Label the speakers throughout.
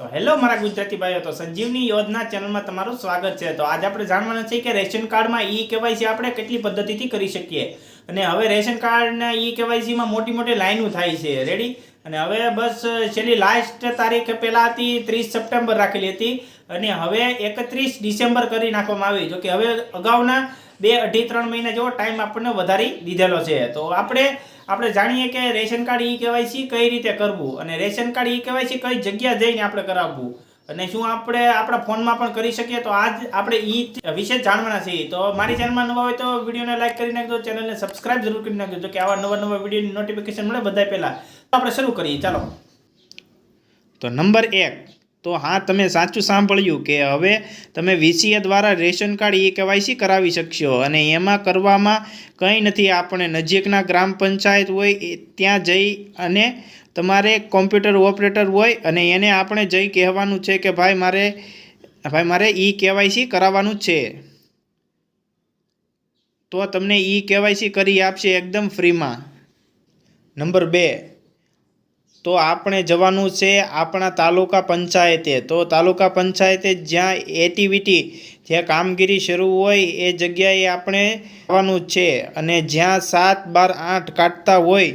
Speaker 1: તો હેલો મારા ગુજરાતી ભાઈઓ, તો સંજીવની યોજના ચેનલમાં તમારું સ્વાગત છે. તો આજે આપણે જાણવાનું છે કે રેશન કાર્ડમાં ઈ કેવાયસી આપણે કેટલી પદ્ધતિથી કરી શકીએ. અને હવે રેશન કાર્ડના ઈ કેવાયસીમાં મોટી મોટી લાઈનો થાય છે. રેડી અને હવે બસ છેલ્લી લાસ્ટ તારીખ પહેલાં હતી, ત્રીસ સપ્ટેમ્બર રાખેલી હતી. અને હવે એકત્રીસ ડિસેમ્બર કરી નાખવામાં આવી. જો કે હવે અગાઉના બે, અઢી, ત્રણ મહિના જેવો ટાઈમ આપણને વધારી દીધેલો છે. તો આપણે આપણે જાણીએ કે રેશન કાર્ડ ઈ કેવાયસી કઈ રીતે કરવું અને રેશન કાર્ડ ઈ કેવાયસી કઈ જગ્યા જઈને આપણે કરાવવું અને શું આપણે આપણા ફોનમાં પણ કરી શકીએ. તો આજ આપણે ઈ વિશે જાણવાના છીએ. તો મારી ચેનલમાં નવા હોય તો વિડીયોને લાઈક કરી નાખજો, ચેનલને સબસ્ક્રાઇબ જરૂર કરી નાખજો. કે આવા નવા નવા વિડીયોની નોટિફિકેશન મળે બધા પહેલાં. તો આપણે શરૂ કરીએ. ચાલો. તો નંબર એક. તો હા, તમે સાચું સાંભળ્યું કે હવે તમે વીસીએ દ્વારા રેશન કાર્ડ ઈ કેવાયસી કરાવી શકશો અને એમાં કરવામાં કંઈ નથી. આપણે નજીકના ગ્રામ પંચાયત હોય ત્યાં જઈ અને તમારે કોમ્પ્યુટર ઓપરેટર હોય અને એને આપણે જઈ કહેવાનું છે કે ભાઈ, મારે ભાઈ, મારે ઈ કેવાયસી કરાવવાનું છે. તો તમને ઈ કેવાયસી કરી આપશે એકદમ ફ્રીમાં. નંબર બે. તો આપણે જવાનું છે આપણા તાલુકા પંચાયતે. તો તાલુકા પંચાયતે જ્યાં એક્ટિવિટી જ્યાં કામગીરી શરૂ હોય એ જગ્યાએ આપણે જવાનું છે અને જ્યાં સાત બાર આઠ કાઢતા હોય,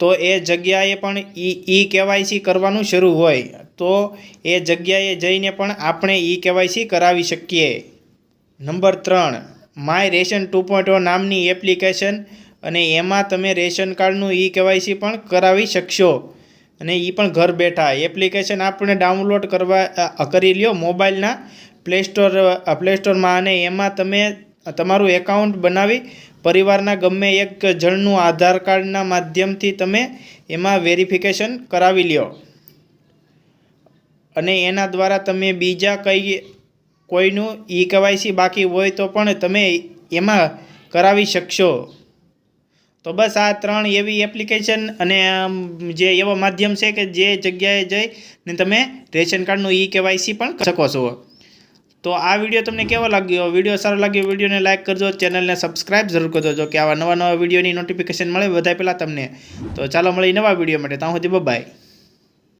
Speaker 1: તો એ જગ્યાએ પણ ઈ ઈ કેવાયસી કરવાનું શરૂ હોય. તો એ જગ્યાએ જઈને પણ આપણે ઈ કેવાયસી કરાવી શકીએ. નંબર ત્રણ, માય રેશન ટુ નામની એપ્લિકેશન અને એમાં તમે રેશન કાર્ડનું ઈ કેવાયસી પણ કરાવી શકશો. અને એ પણ ઘર બેઠા. એપ્લિકેશન આપણે ડાઉનલોડ કરવા કરી લ્યો મોબાઈલના પ્લે સ્ટોર પ્લે સ્ટોરમાં. અને એમાં તમે તમારું એકાઉન્ટ બનાવી પરિવારના ગમે એક જણનું આધાર કાર્ડના માધ્યમથી તમે એમાં વેરિફિકેશન કરાવી લ્યો. અને એના દ્વારા તમે બીજા કઈ, કોઈનું ઈ કેવાયસી બાકી હોય તો પણ તમે એમાં કરાવી શકશો. તો બસ આ ત્રણ એવી એપ્લિકેશન અને જે એવા માધ્યમ છે કે જે જગ્યાએ જઈ ને તમે રેશન કાર્ડનું ઈ કેવાયસી પણ શકો છો. તો આ વીડિયો તમને કેવો લાગ્યો? વીડિયો સારો લાગ્યો, વિડીયોને લાઇક કરજો, ચેનલને સબસ્ક્રાઇબ જરૂર કરજો, જો કે આવા નવા નવા વિડીયોની નોટિફિકેશન મળે બધા પહેલાં તમને. તો ચાલો મળી નવા વીડિયો માટે. ત્યાં સુધી બાય